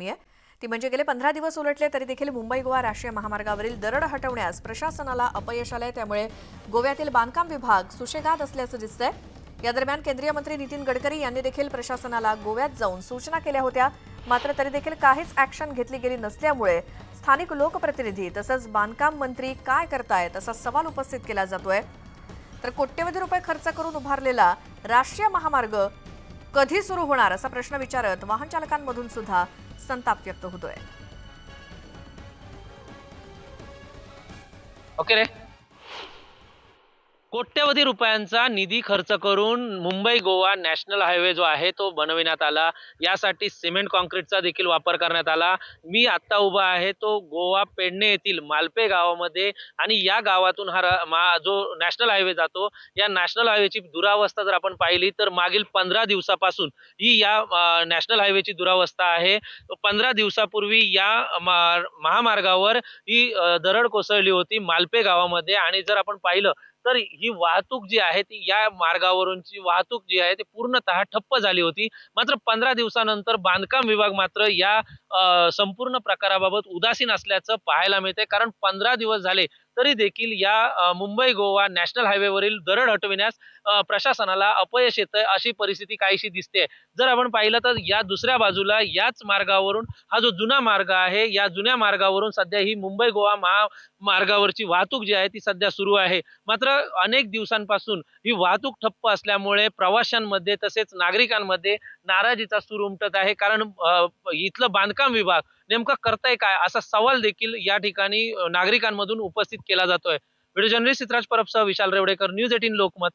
आहे ती म्हणजे गेले पंधरा दिवस उलटले तरी देखील मुंबई गोवा राष्ट्रीय महामार्गावरील दरड हटवण्यास प्रशासनाला अपयश आलंय. त्यामुळे गोव्यातील बांधकाम विभाग सुशेगात असल्याचं दिसतंय. या दरम्यान केंद्रीय मंत्री नितीन गडकरी यांनी देखील प्रशासनाला गोव्यात जाऊन सूचना केल्या होत्या. मात्र तरी देखील काहीच ऍक्शन घेतली गेली नसल्यामुळे स्थानिक लोकप्रतिनिधी तसंच बांधकाम मंत्री काय करतायत असा सवाल उपस्थित केला जातोय. तर कोट्यवधी रुपये खर्च करून उभारलेला राष्ट्रीय महामार्ग कधी सुरू होणार असा प्रश्न विचारत वाहन चालकांमधून सुद्धा संताप व्यक्त होतोय. ओके रे. कोट्यवधी रुपयांचा निधी खर्च करून मुंबई गोवा नॅशनल हायवे जो आहे तो बनविण्यात आला. यासाठी सिमेंट कॉन्क्रीटचा देखील वापर करण्यात आला. मी आत्ता उभा आहे तो गोवा पेडणे येथील मालपे गावामध्ये आणि या गावातून हा मा- जो नॅशनल हायवे जातो या नॅशनल हायवेची दुरावस्था जर आपण पाहिली तर मागील पंधरा दिवसापासून ही या नॅशनल हायवेची दुरावस्था आहे. पंधरा दिवसापूर्वी या महामार्गावर ही दरड कोसळली होती मालपे गावामध्ये आणि जर आपण पाहिलं तर ही वाहतूक जी आहे ती या मार्गावरूनची वाहतूक जी आहे ती पूर्णतः ठप्प झाली होती. मात्र पंधरा दिवसानंतर बांधकाम विभाग मात्र या संपूर्ण प्रकाराबाबत उदासीन असल्याचं पाहायला मिळते कारण पंधरा दिवस झाले तरी देखील या मुंबई गोवा नॅशनल हायवेवरील दरड हटविण्यास प्रशासनाला अपयश येतं अशी परिस्थिती काहीशी दिसते जर आपण पाहिलं तर या दुसऱ्या बाजूला याच मार्गावरून हा जो जुना मार्ग आहे या जुन्या मार्गावरून सध्या ही मुंबई गोवा महामार्गावरची वाहतूक जी आहे ती सध्या सुरू आहे. मात्र अनेक दिवसांपासून ही वाहतूक ठप्प असल्यामुळे प्रवाशांमध्ये तसेच नागरिकांमध्ये नाराजीचा सूर उमटत आहे. कारण इथलं बांधकाम विभाग नेमकं करताय काय? असा सवाल देखील या ठिकाणी नागरिकांमधून उपस्थित केला जातोय. व्हिडिओ जर्नलिस्ट सिद्धराज परबसह विशाल रेवडेकर न्यूज एटीन लोकमत.